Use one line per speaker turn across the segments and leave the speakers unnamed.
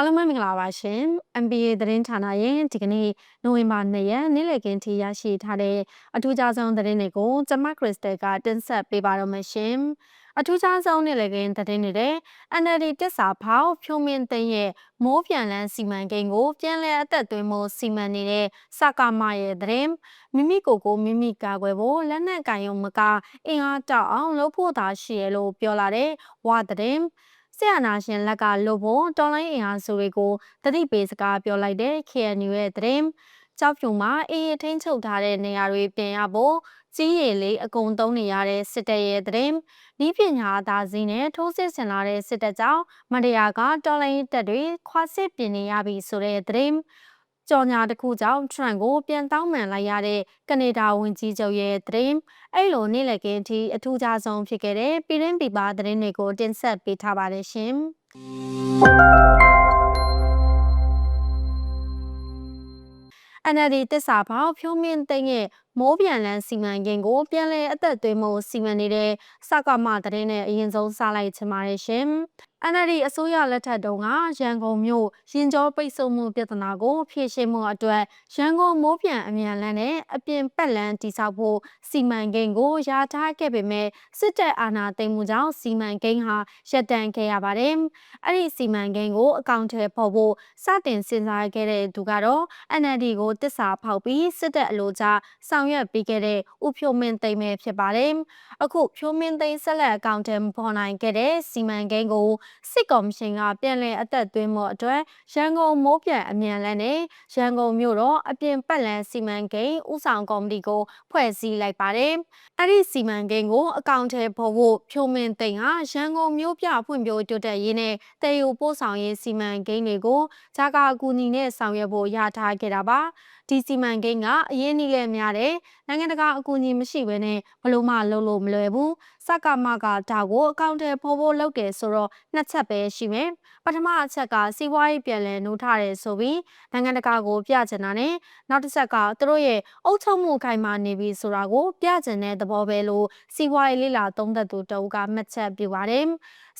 အားလုံးပဲမင်္ဂလာပါရှင် MBA သတင်းဌာနရဲ့ဒီကနေ့နိုဝင်ဘာ2ရက်နေ့လည်ခင်းထိရရှိထားတဲ့အထူးခြားဆုံးသတင်းတွေကိုကျွန်မခရစ်စတယ်ကတင်ဆက်ပေးပါတော့မယ်ရှင်အထူးခြားဆုံးနေ့လည်ခင်းသတင်းတွေတဲ့ NLD တက်စာဖောက်ဖြိုးမင်းသိန်းရဲ့မိုးပြန်လန်းစီမံကိန်းကိုပြန်လည်အသက်သွင်းမှုစီမံနေတဲ့စကားမရဲ့သတင်းမိမိကိုယ်ကိုမိမိကာကွယ်ဖို့လက်နက်ကင်ရုံမကအင်အားတောက်အောင်လုပ်ဖို့သာရှိရလို့ပြောလာတဲ့ဝါသတင်း ဆရာနာရှင်လက်ကလို့ဖို့တော်လိုင်းအင်အားစုတွေကိုတတိပေးစကားပြောလိုက်တဲ့ KNU ရဲ့သတင်းကြောက်ဖြူမှာအေးထိန်ချုပ်ထားတဲ့နေရာတွေပြင်ရဖို့ကြီးရည်လေးအကုန်သုံးနေရတဲ့စစ်တပ်ရဲ့သတင်းဤပညာသားစည်းနဲ့ထိုးစစ်ဆင်လာတဲ့စစ်တပ်ကြောင့်မတရားကတော်လိုင်းတပ်တွေခွာစစ်ပြင်နေရပြီဆိုတဲ့သတင်း ကြော်ညာတစ်ခုကြောင့်ထရန့်ကိုပြန်တောင်းပန်လိုက်ရတဲ့ကနေဒါဝန်ကြီးချုပ်ရဲ့သတင်းအဲ့လိုနေ့လည်ကင်းထိအထူးခြားဆုံးဖြစ်ခဲ့တဲ့ပြည်ရင်းပြည်ပသတင်းတွေကိုတင်ဆက်ပေးထားပါတယ်ရှင် NLD တစ္ဆာပေါဖြိုးမင်းသိန်းရဲ့မိုးပြန်လန်းစီမံကိန်းကိုပြန်လည်အသက်သွင်းမှုစီမံနေတဲ့စကမသတင်းနဲ့အရင်ဆုံးစလိုက်ချင်ပါတယ်ရှင်။ NLD အစိုးရလက်ထက်တုန်းကရန်ကုန်မြို့ရင်ကျော်ပိတ်ဆို့မှုပြဿနာကိုဖြေရှင်းမှုအတွက်ရန်ကုန်မိုးပြန်အမြန်လန်းနဲ့အပြင်ပတ်လန်းတိစောက်ဖို့စီမံကိန်းကိုယာထားခဲ့ပေမဲ့စစ်တပ်အာဏာသိမ်းမှုကြောင့်စီမံကိန်းဟာရပ်တန့်ခဲ့ရပါတယ်။အဲ့ဒီစီမံကိန်းကိုအကောင့်ထဲပေါ်ဖို့စတင်စဉ်းစားခဲ့တဲ့သူကတော့ NLD ကိုတစ္ဆာဖောက်ပြီးစစ်တပ်အလို့ကြဆောင်ရွက်ပေးခဲ့တဲ့ဦးဖြိုးမင်းသိမ်းပဲဖြစ်ပါတယ်။အခုဖြိုးမင်းသိမ်းဆက်လက်အကောင့်ထဲပေါ်နိုင်ခဲ့တဲ့စီမံကိန်းကိုစစ်ကော်မရှင်ကပြန်လည်အသက်သွင်းမှုအတွက်ရန်ကုန်မိုးပြန်အမြန်လန်းနဲ့ရန်ကုန်မြို့တော်အပြင်ပတ်လန်းစီမံကိန်းဥဆောင်ကော်မတီကိုဖွဲ့စည်းလိုက်ပါတယ်။အဲ့ဒီစီမံကိန်းကိုအကောင့်ထဲပေါ်ဖို့ဖြိုးမင်းသိန်းဟာရန်ကုန်မြို့ပြဖွံ့ဖြိုးတိုးတက်ရေးနဲ့တည်ယူပို့ဆောင်ရေးစီမံကိန်းတွေကိုဂျာကာအကူအညီနဲ့ဆောင်ရွက်ဖို့ရထားခဲ့တာပါ။ ဒီစီမံကိန်းကအရေးကြီးခဲ့များတဲ့နိုင်ငံတကာအကူအညီမရှိဘဲနဲ့ဘလို့မှလုပ်လို့မလွယ်ဘူးစကမကဒါကိုအကောင့်ထဲပေါ်ဖို့လုပ်တယ်ဆိုတော့နှစ်ချက်ပဲရှိမယ်ပထမအချက်ကစီးပွားရေးပြန်လည်နှိုးထားတယ်ဆိုပြီးနိုင်ငံတကာကိုပြချင်တာနဲ့နောက်တစ်ချက်ကသူတို့ရဲ့အုပ်ချုပ်မှုခိုင်မာနေပြီဆိုတာကိုပြချင်တဲ့သဘောပဲလို့စီးပွားရေးလေးလာသုံးသက်သူတအုပ်ကမှတ်ချက်ပြုပါတယ်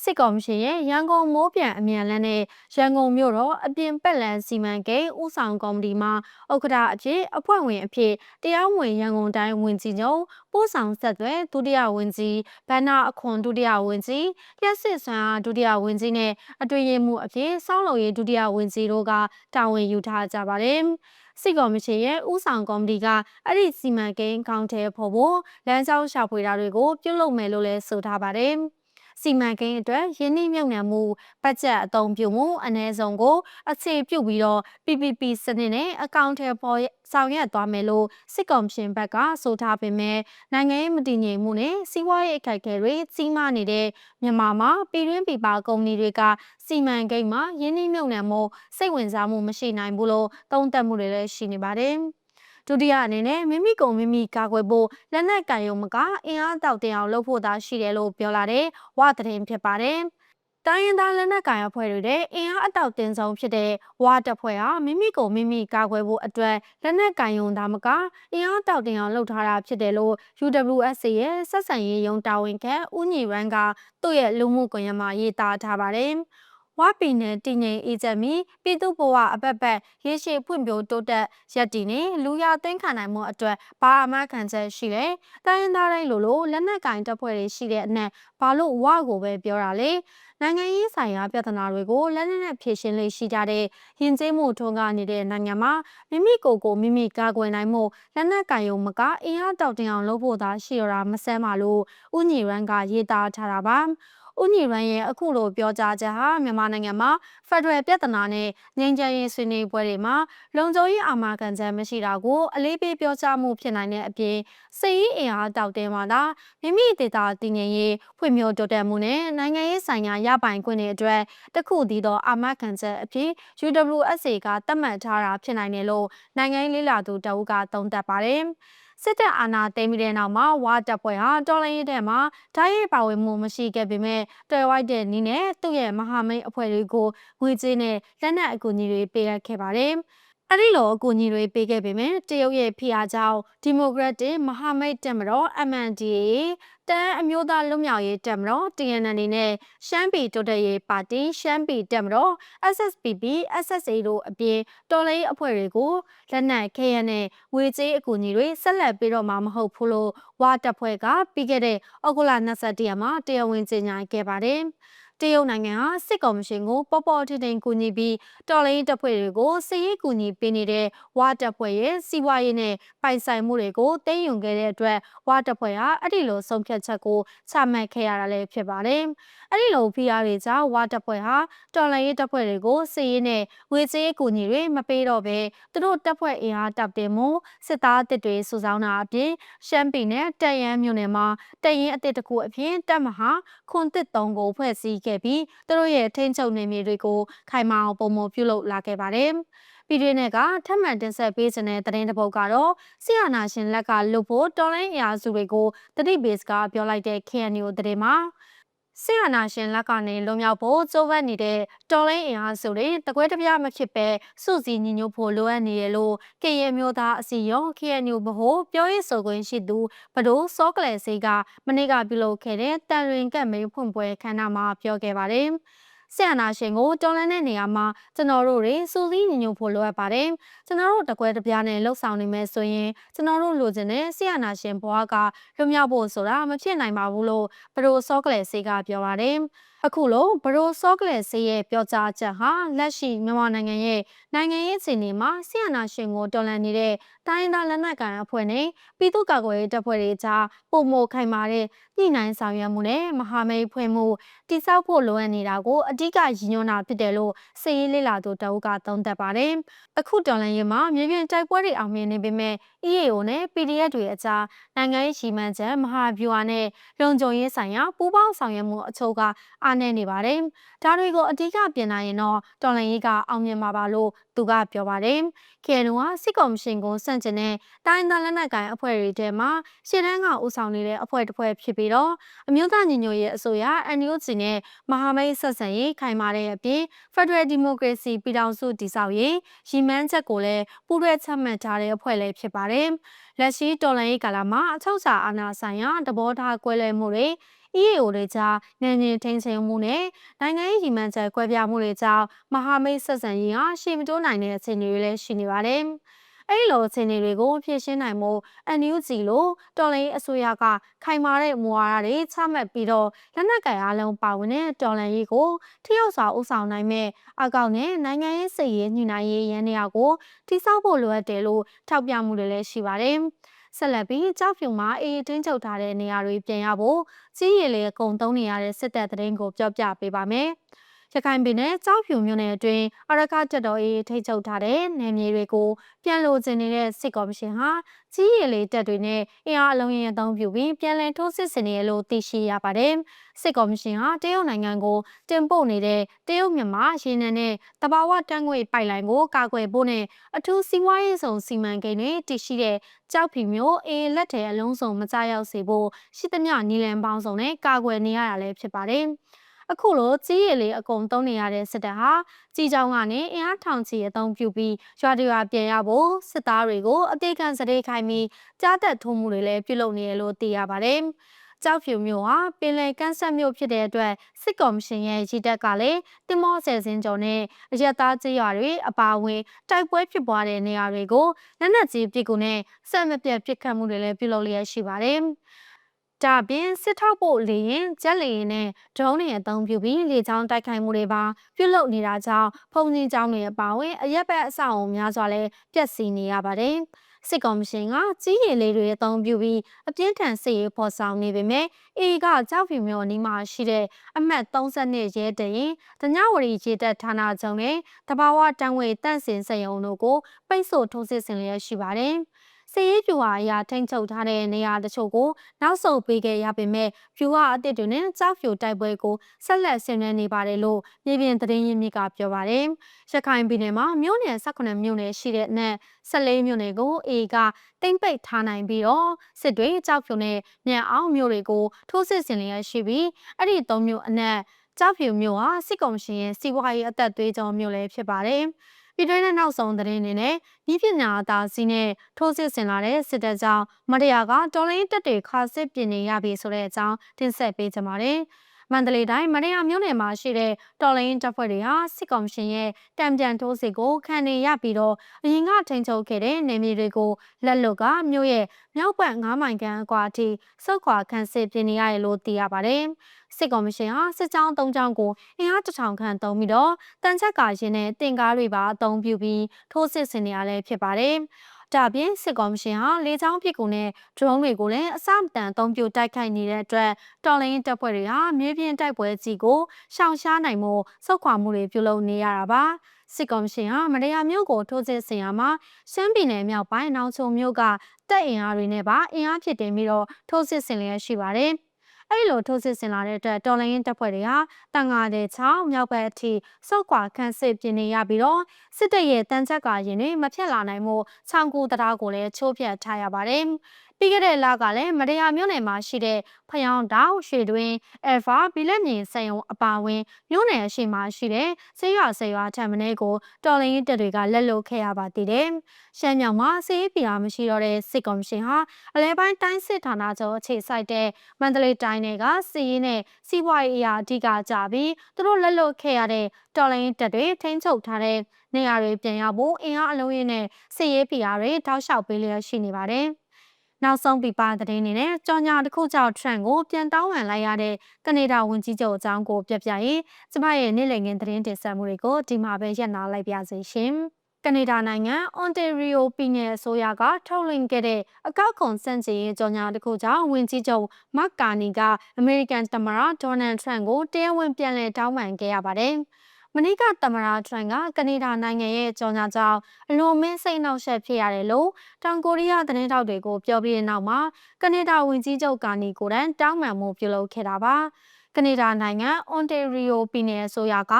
စစ်ကော်မရှင်ရဲ့ရန်ကုန်မိုးပြန်အမြန်လန်းနဲ့ရန်ကုန်မြို့တော်အပြင်ပက်လန်စီမံကိန်းဦးဆောင်ကော်မတီမှဥက္ကဋ္ဌအဖြစ်အဖွဲ့ဝင်အဖြစ်တရားဝင်ရန်ကုန်တိုင်းဝန်ကြီးချုပ်ပို့ဆောင်ဆက်သွဲဒုတိယဝန်ကြီးဘန္နာအခွန်ဒုတိယဝန်ကြီးလျှက်စစ်ဆွမ်းအားဒုတိယဝန်ကြီးနဲ့အတွင်းရေးမှူးအဖြစ်စောင်းလုံရေးဒုတိယဝန်ကြီးတို့ကတာဝန်ယူထားကြပါတယ်စစ်ကော်မရှင်ရဲ့ဥဆောင်ကော်မတီကအဲ့ဒီစီမံကိန်းကောင်းတဲ့ဖို့ဖို့လမ်းကြောင်းရှာဖွေတာတွေကိုပြုလုပ်မယ်လို့လည်းဆိုထားပါတယ်။ စီမံကိန်းအတွက်ယင်းနှိမ့်မြုပ်နှံမှုဘတ်ဂျက်အသုံးပြုမှုအ ਨੇ ဆုံးကိုအခြေပြုပြီးတော့ PPP စနစ်နဲ့အကောင့်ထဲပေါ်ဆောင်ရွက်သွားမယ်လို့စစ်ကော်မရှင်ဘက်ကဆိုထားပေမဲ့နိုင်ငံရေးမတည်ငြိမ်မှုနဲ့စီးပွားရေးအခက်အခဲတွေကြီးမားနေတဲ့မြန်မာမှာပြည်တွင်းပြည်ပကုမ္ပဏီတွေကစီမံကိန်းမှာယင်းနှိမ့်မြုပ်နှံမှုစိတ်ဝင်စားမှုမရှိနိုင်ဘူးလို့သုံးသပ်မှုတွေလည်းရှိနေပါတယ်။ ဒုတိယအနေနဲ့မိမိကိုမိမိကာကွယ်ဖို့လက်နက်ကင်ရုံမကအင်အားတောက်တင်အောင်လုပ်ဖို့သာရှိတယ်လို့ပြောလာတဲ့ဝသတင်းဖြစ်ပါတယ်။တိုင်းရင်းသားလက်နက်ကိုင်အဖွဲ့တွေတဲ့အင်အားအတောက်တင်ဆုံးဖြစ်တဲ့ဝါတပ်ဖွဲ့ဟာမိမိကိုမိမိကာကွယ်ဖို့အတွက်လက်နက်ကင်ရုံသာမကအင်အားတောက်တင်အောင်လုပ်ထားတာဖြစ်တယ်လို့ UWSA ရဲ့ဆက်ဆံရေးရုံးတာဝန်ခံဦးညီရန်ကသူ့ရဲ့လူမှုကွန်ရက်မှာရေးသားထားပါတယ်။ ဝပီနယ်တည်ငြိမ်အေးချမ်းမီပြည်သူ့ဘဝအပတ်ပတ်ရေရှည်ဖွံ့ဖြိုးတိုးတက်ရပ်တည်နေလူရသိမ်းခံနိုင်မှုအတွက်ဘာအမှခံချက်ရှိလဲတိုင်းရင်းသားတိုင်းလိုလိုလက်နက်ကင်တပ်ဖွဲ့တွေရှိတဲ့အနက်ဘာလို့ဝကိုပဲပြောတာလဲနိုင်ငံရေးဆိုင်ရာပြဿနာတွေကိုလက်နက်နဲ့ဖြေရှင်းလေးရှိကြတဲ့ယဉ်ကျေးမှုထွန်းကားနေတဲ့နိုင်ငံမှာမိမိကိုယ်ကိုမိမိကာကွယ်နိုင်မှုလက်နက်ကင်ရုံမကအင်အားတောက်တင်အောင်လုပ်ဖို့သာရှိရတာမဆဲပါလို့ဥညီရန်ကရေးသားထားတာပါ ဦးညီရန်ရဲ့အခုလိုပြောကြားချက်ဟာမြန်မာနိုင်ငံမှာဖက်ဒရယ်ပြဿနာနဲ့ငြိမ်းချမ်းရေးဆွေးနွေးပွဲတွေမှာလုံခြုံရေးအာမခံချက်မရှိတာကိုအလေးပေးပြောကြားမှုဖြစ်နိုင်တဲ့အပြင်စစ်ရေးအင်အားတောက်တင်းမှသာမိမိဒေသတည်ငြိမ်ရေးဖွံ့ဖြိုးတိုးတက်မှုနဲ့နိုင်ငံရေးဆိုင်ရာရပိုင်ခွင့်တွေအတွက်တခုတည်းသောအာမခံချက်အဖြစ် UWSA ကသတ်မှတ်ထားတာဖြစ်နိုင်တယ်လို့နိုင်ငံရေးလေ့လာသူတအုပ်ကသုံးသပ်ပါတယ်။ စစ်တပ်အာဏာသိမ်းပြီးတဲ့နောက်မှာဝါတပ်ဖွဲ့ဟာတော်လှန်ရေးတဲ့မှာဓာတ်ရိုက်ပါဝင်မှုမရှိခဲ့ပေမဲ့တော်ဝိုက်တဲ့နီးနဲ့သူ့ရဲ့မဟာမိတ်အဖွဲ့တွေကိုငွေကြေးနဲ့လက်နက်အကူအညီတွေပေးအပ်ခဲ့ပါတယ်။အဲ့ဒီလိုအကူအညီတွေပေးခဲ့ပေမဲ့တရုတ်ရဲ့ဖိအားကြောင့်ဒီမိုကရက်တစ်မဟာမိတ်တက်မတော် MNDAA တတန်းအမျိုးသားလွတ်မြောက်ရေးတပ်မတော် TNN နဲ့ရှမ်းပြည်တိုးတက်ရေးပါတီရှမ်းပြည်တပ်မတော် SSPP SSA တို့အပြင်တော်လှန်ရေးအဖွဲ့တွေကိုလက်နက်ခဲယမ်းနဲ့ငွေကြေးအကူအညီတွေဆက်လက်ပေးတော့မှာမဟုတ်ဘူးလို့ဝါတပ်ဖွဲ့ကပြီးခဲ့တဲ့ဩဂုတ်လ22ရက်မှာတရားဝင်ကြေညာခဲ့ပါတယ်။ တရုတ်နိုင်ငံဟာစစ်ကော်မရှင်ကိုပေါ်ပေါ်ထင်ထင်ကူညီပြီးတော်လိုင်းတပ်ဖွဲ့တွေကိုစစ်ရေးကူညီပေးနေတဲ့ဝါတပ်ဖွဲ့ရဲ့စီးပွားရေးနဲ့ပိုင်ဆိုင်မှုတွေကိုသိမ်းယူခဲ့တဲ့အတွက်ဝါတပ်ဖွဲ့ဟာအဲ့ဒီလိုဆုံးဖြတ်ချက်ကိုချမှတ်ခဲ့ရတာလည်းဖြစ်ပါတယ်။အဲ့ဒီလိုဖိအားတွေကြောင့်ဝါတပ်ဖွဲ့ဟာတော်လိုင်းရေးတပ်ဖွဲ့တွေကိုစစ်ရေးနဲ့ငွေကြေးကူညီတွေမပေးတော့ဘဲသူတို့တပ်ဖွဲ့အင်အားတပ်တင်မှုစစ်သားတစ်တွေစုဆောင်းတာအပြင်ရှမ်းပြည်နယ်တရန်မြို့နယ်မှာတရင်အစ်စ်တစ်ခုအပြင်တပ်မဟာခွန်တစ်တုံးကိုဖွဲ့စည်းခဲ့ပြီးသူတို့ရဲ့ထိန်းချုပ်နေမြေတွေကိုခိုင်မာအောင်ပုံမပြုလုပ်လာခဲ့ပါတယ်။ပြည်တွင်းကထပ်မံတင်ဆက်ပေးခြင်းတဲ့သတင်းတစ်ပုဒ်ကတော့ဆီယနာရှင်လက်ကလွတ်ဖို့တော်လိုင်းအရာစုတွေကိုတတိဘေစကပြောလိုက်တဲ့ KNU သတင်းမှာ ဆီယနာရှင်လက်ကနေလွန်မြောက်ဖို့ကြိုးပမ်းနေတဲ့တော်လိုင်းအင်အားစုတွေတကွဲတပြားမဖြစ်ပဲစုစည်းညီညွတ်ဖို့လိုအပ်နေရလို့ကရင်မျိုးသားအစီရော KNU ဘဟုပြောရေးဆိုခွင့်ရှိသူဘဒိုးစောကလဲစေးကမနေ့ကပြုလုပ်ခဲ့တဲ့တန်ရင်ကတ်မင်းဖွင့်ပွဲခမ်းနားမှာပြောခဲ့ပါတယ်။ ဆရာနာရှင်ကိုတော်လန်းတဲ့နေရာမှာကျွန်တော်တို့တွေစူးစီးညညွတ်ဖို့လိုအပ်ပါတယ်ကျွန်တော်တို့တကွဲတပြားနဲ့လှုပ်ဆောင်နေမယ်ဆိုရင်ကျွန်တော်တို့လိုချင်တဲ့ဆရာနာရှင်ဘွားကလွမြောက်ဖို့ဆိုတာမဖြစ်နိုင်ပါဘူးလို့ဘရိုစောကလေစေကပြောပါတယ် အခုလိုဘရိုစောကလေဆေးရဲ့ပြောကြားချက်ဟာလက်ရှိမြန်မာနိုင်ငံရဲ့နိုင်ငံရေးအခြေအနေမှာဆီယနာရှင်ကိုတော်လှန်နေတဲ့တိုင်းဒေသလက်နက်ကိုင်အဖွဲ့နဲ့ပြည်သူ့ကာကွယ်ရေးတပ်ဖွဲ့တွေကြားပုံမခိုင်မာတဲ့ညှိနှိုင်းဆောင်ရွက်မှုနဲ့မဟာမိတ်ဖွဲ့မှုတိစောက်ဖို့လိုအပ်နေတာကိုအဓိကရည်ညွှန်းတာဖြစ်တယ်လို့စေရေးလေးလာသူတအုပ်ကသုံးသပ်ပါတယ်။အခုတော်လှန်ရေးမှာမြေပြင်တိုက်ပွဲတွေအောင်မြင်နေပေမဲ့ EAO နဲ့ PDF တွေအကြားနိုင်ငံရေးရှီမှန်းချက်မဟာဗျူဟာနဲ့လုံခြုံရေးဆိုင်ရာပူးပေါင်းဆောင်ရွက်မှုအချို့ကအားနည်းနေပါတယ်။ဒါတွေကိုအဓိကပြင်နိုင်ရင်တော့တော်လှန်ရေးကအောင်မြင်မှာပါလို့သူကပြောပါတယ်။ KNU ကစစ်ကော်မရှင်ကိုစန့်ကျင်တဲ့တိုင်းဒေသလက်နက်ကိုင်အဖွဲ့တွေထဲမှာရှစ်တန်းကဦးဆောင်နေတဲ့အဖွဲ့တစ်ဖွဲ့ဖြစ်ပြီးတော့အမျိုးသားညီညွတ်ရေးအစိုးရ NUG နဲ့မဟာမိတ်ဆက်ဆံရေးခိုင်မာတဲ့အပြင် Federal Democracy ပြည်ထောင်စုတည်ဆောက်ရေးရည်မှန်းချက်ကိုလည်းပူးတွဲချမှတ်ထားတဲ့အဖွဲ့လည်းဖြစ်ပါတယ်။လက်ရှိတော်လှန်ရေးကာလမှာအထောက်အစာအာဏာဆိုင်ရာတဘောထားကွဲလွဲမှုတွေ EAO တွေကြားနိုင်နေထိန်ချင်မှုနဲ့နိုင်ငံရေးရည်မှန်းချက်ကွဲပြားမှုတွေကြောင့်မဟာမိတ်ဆက်ဆံရေးဟာရှေ့မတိုးနိုင်တဲ့အခြေအနေတွေလည်းရှိနေပါတယ်။အဲ့လိုအခြေအနေတွေကိုဖြေရှင်းနိုင်မှု NUG လို့တော်လိုင်းအစိုးရကခိုင်မာတဲ့မူဝါဒတွေချမှတ်ပြီးတော့လက်နက်ကိုင်အားလုံးပါဝင်တဲ့တော်လှန်ရေးကိုထိရောက်စွာဦးဆောင်နိုင်မဲ့အကောင့်နဲ့နိုင်ငံရေးစိတ်ရေးညှိနှိုင်းရေးရန်နေရာကိုတိစောက်ဖို့လိုအပ်တယ်လို့ထောက်ပြမှုတွေလည်းရှိပါတယ်။ ဆက်လက်ပြီးကြောက်ဖြူမှာအေးတင်းချုပ်ထားတဲ့နေရာတွေပြင်ရဖို့ကြီးရည်လေအကုန်သုံးနေရတဲ့စစ်တပ်သတင်းကိုပြောပြပေးပါမယ်။ ရခိုင်ပြည်နယ်ကြောက်ဖြူမြို့နယ်အတွင်းအရကတက်တော်ရေးထိချုပ်ထားတဲ့နယ်မြေတွေကိုပြန်လိုချင်နေတဲ့စစ်ကော်မရှင်ဟာကြီးရည်လေးတပ်တွေနဲ့အင်အားအလုံးရင်အသုံးပြုပြီးပြန်လည်ထိုးစစ်ဆင်နေရလို့သိရှိရပါတယ်။စစ်ကော်မရှင်ဟာတရုတ်နိုင်ငံကိုတင်ပို့နေတဲ့တရုတ်မြန်မာရေနံနဲ့တဘာဝတန်းငွေပိုက်လိုင်းကိုကာကွယ်ဖို့နဲ့အထူးစီးပွားရေးဆောင်စီမံကိန်းတွေတည်ရှိတဲ့ကြောက်ဖြူမျိုးအေးလက်ထဲအလုံးစုံမကြရောက်စေဖို့ရှိသမျှနီလန်ပေါင်းစုံနဲ့ကာကွယ်နေရတာလည်းဖြစ်ပါတယ်။ အခုလိုကြီးရည်လေးအကုန်သုံးနေရတဲ့စစ်တပ်ဟာကြီးကြောင်ကနေအင်အားထောင်ချီအသုံးပြုပြီးရွာတွေရွာပြန်ရဖို့စစ်သားတွေကိုအသေးခံစတဲ့ခိုင်းပြီးကြားသက်ထိုးမှုတွေလည်းပြုလုပ်နေရလို့သိရပါတယ်။ကြောက်ဖြူမျိုးဟာပင်လယ်ကမ်းဆက်မျိုးဖြစ်တဲ့အတွက်စစ်ကော်မရှင်ရဲ့ရည်တပ်ကလည်းတင်မောဆယ်စင်းကျော်နဲ့အရက်သားကြေးရွာတွေအပါအဝင်တိုက်ပွဲဖြစ်ပွားတဲ့နေရာတွေကိုလက်နက်ကြီးပစ်ကူနဲ့ဆက်မပြတ်ပစ်ခတ်မှုတွေလည်းပြုလုပ်လျက်ရှိပါတယ်။ ဒါပြင်စစ်ထောက်ဖို့လေရင်ဂျက်လေရင်နဲ့ဒရုန်းတွေအသုံးပြုပြီးလေကြောင်းတိုက်ခိုက်မှုတွေပါပြုလုပ်နေတာကြောင့်ဖုန်ကြီးကျောင်းတွေအပါအဝင်အရက်ဘက်အဆောက်အုံများစွာလည်းပျက်စီးနေရပါတယ်။စစ်ကောင်မရှင်ကကြီးရည်လေးတွေအသုံးပြုပြီးအပြင်းထန်စစ်ရေးဖော်ဆောင်နေပေမဲ့အေကကြောက်ဖြူမျိုးအနီးမှာရှိတဲ့အမှတ်32ရဲတရင်တညဝရီရေတပ်ဌာနချုပ်နဲ့တဘာဝတန်းဝေတန့်စင်စက်ရုံတို့ကိုပိတ်ဆို့ထိုးစစ်ဆင်လျက်ရှိပါတယ်။ စစ်ရေးပြူဟာအရာထိမ့်ချုပ်ထားတဲ့နေရာတချို့ကိုနောက်ဆုတ်ပေးခဲ့ရပေမဲ့ပြူဟာအစ်စ်တွေနဲ့ကြောက်ဖြူတိုက်ပွဲကိုဆက်လက်ဆင်နွှဲနေပါတယ်လို့မြေပြင်သတင်းရင်းမြစ်ကပြောပါတယ်။ရခိုင်ပြည်နယ်မှာမြို့နယ်18မြို့နယ်ရှိတဲ့အနက်14မြို့နယ်ကိုအေကတိမ့်ပိတ်ထားနိုင်ပြီးတော့စစ်တွေကြောက်ဖြူနဲ့မြန်အောင်မြို့တွေကိုထိုးစစ်ဆင်လျက်ရှိပြီးအဲ့ဒီ၃မြို့အနက်ကြောက်ဖြူမြို့ဟာစစ်ကောင်ရှင်ရဲ့စီးပွားရေးအသက်သွေးကြောမြို့လည်းဖြစ်ပါတယ်။ ပြည်တွင်းနဲ့နောက်ဆုံးသတင်းတွေနဲ့ဤပညာအသာစီးနဲ့ထိုးစစ်ဆင်လာတဲ့စစ်တပ်ကြောင့်မတရားကတော်လိုင်းတက်တွေခါစစ်ပြင်နေရပြီဆိုတဲ့အကြောင်းတင်ဆက်ပေးကြပါမယ်။ မန္တလေးတိုင်းမရရမြို့နယ်မှာရှိတဲ့တော်လိုင်းတပ်ဖွဲ့တွေဟာစစ်ကောင်ရှင်ရဲ့တံပြန်ထိုးစစ်ကိုခံနေရပြီးတော့အရင်ကထိန်ချုပ်ခဲ့တဲ့နေမြေတွေကိုလက်လွတ်ကမြို့ရဲ့မြောက်ဘက်9မိုင်ခန့်အကွာအထိစုတ်ခွာခန့်စစ်ပြင်နေရတယ်လို့သိရပါတယ်။စစ်ကော်မရှင်ဟာစစ်ကြောင်း၃ကြောင်းကိုအင်အားတစ်ထောင်ခန့်သုံးပြီးတော့တန်ချက်ကာရင်နဲ့တင်ကားတွေပါအသုံးပြုပြီးထိုးစစ်ဆင်နေရလဲဖြစ်ပါတယ်။ ဒါပြင်စစ်ကော်မရှင်ဟာလေကြောင်းပစ်ကူနဲ့ဒရုန်းတွေကိုလည်းအစမတန်အသုံးပြုတိုက်ခိုက်နေတဲ့အတွက်တော်လိုင်းတပ်ဖွဲ့တွေဟာမြေပြင်တိုက်ပွဲကြီးကိုရှောင်ရှားနိုင်မှုစုခွာမှုတွေပြုလုပ်နေရတာပါစစ်ကော်မရှင်ဟာမတရားမျိုးကိုထိုးစစ်ဆင်ရမှာရှမ်းပြည်နယ်မြောက်ပိုင်းနောင်ချုံမြို့ကတပ်အင်အားတွေနဲ့ပါအင်အားဖြစ်တင်ပြီးတော့ထိုးစစ်ဆင်လျက်ရှိပါတယ်။ အဲ့လိုထိုးစစ်ဆင်လာတဲ့အတွက်တော်လိုင်းရင်တပ်ဖွဲ့တွေဟာတန်ငါတဲ့ချောင်းမြောက်ဘက်အထိစောက်ကွာခန့်စစ်ပြင်နေရပြီးတော့စစ်တပ်ရဲ့တန်ချက်ကရင်တွေမဖြစ်လာနိုင်မှုချောင်းကူတရားကိုလည်းချိုးဖျက်ထားရပါတယ် ပြီးခဲ့တဲ့လကလည်းမတရားမြို့နယ်မှာရှိတဲ့ဖျောင်းတောင်ရွှေတွင်အယ်ဖာဘီလက်မြင်စံယုံအပါဝင်မြို့နယ်အရှိမှာရှိတဲ့ဆေးရွာဆေးရွာထံမင်းကိုတော်လင်းတပ်တွေကလက်လွတ်ခဲ့ရပါသေးတယ်။ရှမ်းမြောက်မှာဆေးပြည်အားမရှိတော့တဲ့စစ်ကော်မရှင်ဟာအလဲပိုင်းတိုင်းစစ်ဌာနချုပ်အခြေစိုက်တဲ့မန္တလေးတိုင်းနယ်ကစီးရင်နဲ့စီးပွားရေးအရာအဓိကကြပြီးသူတို့လက်လွတ်ခဲ့ရတဲ့တော်လင်းတပ်တွေထိန်းချုပ်ထားတဲ့နေရာတွေပြန်ရဖို့အင်အားအလုံးရင်းနဲ့စစ်ရေးပြည်အားတွေတောက်လျှောက်ပေးလျက်ရှိနေပါတယ်။ နောက်ဆုံးပြပသတင်းအနေနဲ့ကြော်ညာတစ်ခုကြောင့်ထရန့်ကိုပြန်တောင်းပန်လိုက်ရတဲ့ကနေဒါဝန်ကြီးချုပ်အကြောင်းကိုပြပြရင်ကျမရဲ့နေ့လည်ခင်းသတင်းတင်ဆက်မှုတွေကိုဒီမှာပဲရပ်နာလိုက်ပါစေရှင်။ကနေဒါနိုင်ငံအွန်တေရီယိုပြည်နယ်အစိုးရကထုတ်လွှင့်ခဲ့တဲ့အကောက်ခွန်စန့်ကျင်ရေးကြော်ညာတစ်ခုကြောင့်ဝန်ကြီးချုပ်မက်ကာနီကအမေရိကန်သမ္မတဒေါ်နယ်ထရန့်ကိုတရားဝင်ပြန်လည်တောင်းပန်ခဲ့ရပါတယ်။ မနေ့ကသမရာထရန်ကကနေဒါနိုင်ငံရဲ့ကြော်ညာကြောင့်အလွန်မင်းစိတ်နှောက်ယှက်ဖြစ်ရတယ်လို့တောင်ကိုရီးယားသတင်းထောက်တွေကိုပြောပြီးတဲ့နောက်မှာကနေဒါဝန်ကြီးချုပ်ကာနီကိုတန်းတောင်းပန်မှုပြုလုပ်ခဲ့တာပါ။ကနေဒါနိုင်ငံအွန်တေရီယိုပြည်နယ်အစိုးရက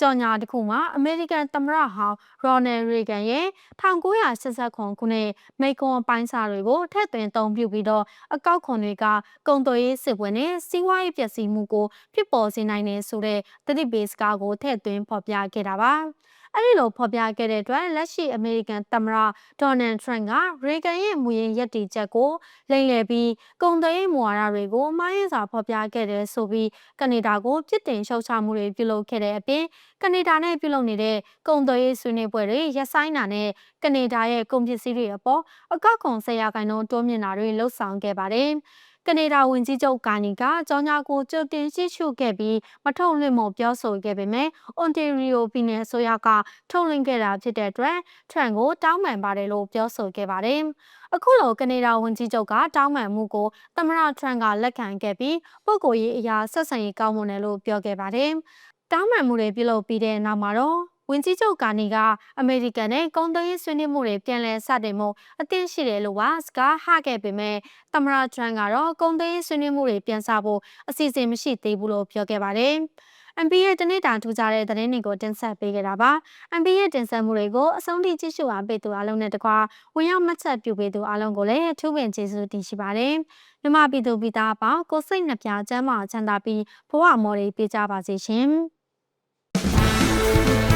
ကြော်ညာတစ်ခုမှာအမေရိကန်သမ္မတဟောင်းရော်နယ်ရီဂန်ရဲ့1989ခုနှစ်မိကွန်ပိုင်းစာတွေကိုထည့်သွင်းအသုံးပြုပြီးတော့အကောက်ခွန်တွေကကုံသွေးစစ်ပွဲနဲ့စီးပွားရေးပျက်စီးမှုကိုဖြစ်ပေါ်စေနိုင်တယ်ဆိုတဲ့သတိပေးစကားကိုထည့်သွင်းဖော်ပြခဲ့တာပါ။အဲဒီလိုဖော်ပြခဲ့တဲ့အတွက်လက်ရှိအမေရိကန်သမ္မတဒေါ်နယ်ထရန့်ကရေဂန်ရဲ့မူရင်းရည်တည်ချက်ကိုလိမ်လည်ပြီးကုန်သွယ်ရေးမူဝါဒတွေကိုမှားယွင်းစွာဖော်ပြခဲ့တယ်ဆိုပြီးကနေဒါကိုပြစ်တင်ရှုတ်ချမှုတွေပြုလုပ်ခဲ့တဲ့အပြင်ကနေဒါနဲ့ပြုလုပ်နေတဲ့ကုန်သွယ်ရေးဆွေးနွေးပွဲတွေရပ်ဆိုင်းတာနဲ့ကနေဒါရဲ့ကုန်ပစ္စည်းတွေအပေါ်အကောက်ခွန်ဆရာခိုင်နှုန်းတိုးမြင့်တာတွေလှုပ်ဆောင်ခဲ့ပါတယ်။ကနေဒါဝန်ကြီးချုပ်ကာနီကကြောင်းညာကိုကြိုတင်ရှိရှုခဲ့ပြီးမထုတ်လွှင့်မှုပြောဆိုခဲ့ပေမဲ့အွန်တေရီယိုပြည်နယ်အစိုးရကထုတ်လွှင့်ခဲ့တာဖြစ်တဲ့အတွက်ထရန့်ကိုတောင်းပန်ပါတယ်လို့ပြောဆိုခဲ့ပါတယ်။အခုလိုကနေဒါဝန်ကြီးချုပ်ကတောင်းပန်မှုကိုသမ္မတထရန့်ကလက်ခံခဲ့ပြီးပုဂ္ဂိုလ်ရေးအရာဆက်ဆံရေးကောင်းမွန်တယ်လို့ပြောခဲ့ပါတယ်။ တောင်းပန်မှုတွေပြုလုပ်ပြီးတဲ့နောက်မှာတော့ဝင်ကြီးချုပ်ကာနီကအမေရိကန်နဲ့ကုန်သွယ်ရေးဆွေးနွေးမှုတွေပြန်လည်စတင်မှုအသင့်ရှိတယ်လို့ပါစကားဟခဲ့ပေမဲ့သမ္မတထရန့်ကတော့ကုန်သွယ်ရေးဆွေးနွေးမှုတွေပြန်စဖို့အစီအစဉ်မရှိသေးဘူးလို့ပြောခဲ့ပါတယ်။ MB ရဲ့တနေ့တာထူးခြားတဲ့သတင်းတွေကိုတင်ဆက်ပေးခဲ့တာပါ။ MB ရဲ့တင်ဆက်မှုတွေကိုအဆုံးထိကြည့်ရှုအားပေးသူအားလုံးနဲ့တကွာဝင်ရောက်မှတ်ချက်ပြုပေးသူအားလုံးကိုလည်းထူးပင်ကျေးဇူးတင်ရှိပါတယ်။မြမပြည်သူပြည်သားအပေါင်းကိုစိတ်နှပြချမ်းသာချမ်းသာပြီးဘဝမော်တွေပြကြပါစေရှင်။ thank you